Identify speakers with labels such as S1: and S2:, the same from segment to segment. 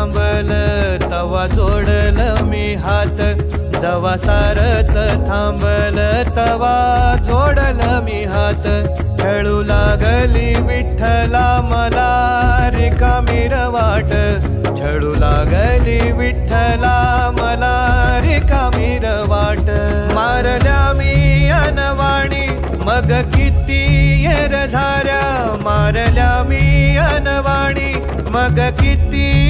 S1: थांबल तवा जोडल मी हात. जवा सारच थांबल तवा जोडल मी हात. खेळू लागली विठ्ठला मला रिकामी वाट छळू लागली विठ्ठला मला रिकामी वाट मारल्या मी अनवाणी मग किती येर झाऱ्या मारल्या मी अनवाणी मग किती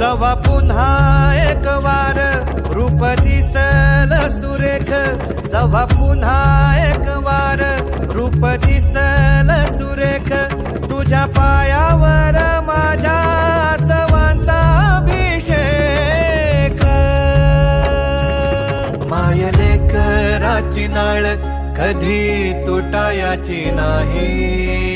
S1: जवा पुन्हा एक वार रूप दिसल सुरेख. जवा पुन्हा एक वार रूप दिसल सुरेख. तुझ्या पायावर माझ्या सवांचा अभिषेक. मायले कराची नाळ कधी तुटायाची नाही.